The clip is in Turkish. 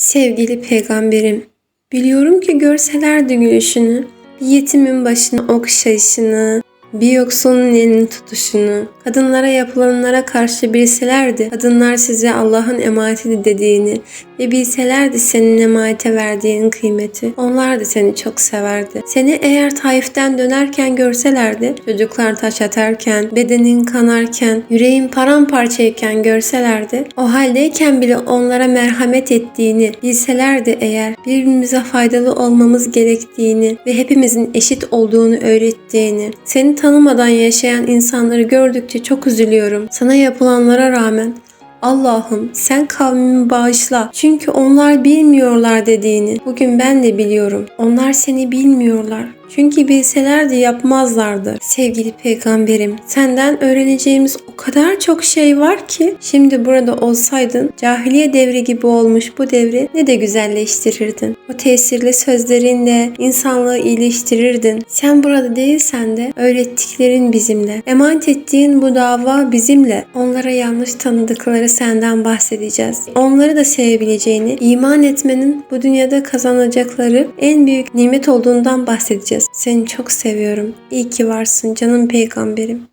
Sevgili peygamberim, biliyorum ki görselerdi gülüşünü, bir yetimin başını okşayışını, bir yoksulun elini tutuşunu, kadınlara yapılanlara karşı bilselerdi, kadınlar size Allah'ın emaneti dediğini ve bilselerdi senin emanete verdiğin kıymeti, onlar da seni çok severdi. Seni eğer Taif'ten dönerken görselerdi, çocuklar taş atarken, bedenin kanarken, yüreğin paramparçayken görselerdi, o haldeyken bile onlara merhamet ettiğini bilselerdi eğer, birbirimize faydalı olmamız gerektiğini ve hepimizin eşit olduğunu öğrettiğini, seni tanımadan yaşayan insanları gördükçe çok üzülüyorum. Sana yapılanlara rağmen Allah'ım sen kavmimi bağışla. Çünkü onlar bilmiyorlar dediğini. Bugün ben de biliyorum. Onlar seni bilmiyorlar. Çünkü bilselerdi yapmazlardı. Sevgili peygamberim, senden öğreneceğimiz o kadar çok şey var ki şimdi burada olsaydın cahiliye devri gibi olmuş bu devri ne de güzelleştirirdin. O tesirli sözlerinle insanlığı iyileştirirdin. Sen burada değilsen de öğrettiklerin bizimle. Emanet ettiğin bu dava bizimle. Onlara yanlış tanıdıkları senden bahsedeceğiz. Onları da sevebileceğini, iman etmenin bu dünyada kazanacakları en büyük nimet olduğundan bahsedeceğiz. Seni çok seviyorum. İyi ki varsın canım peygamberim.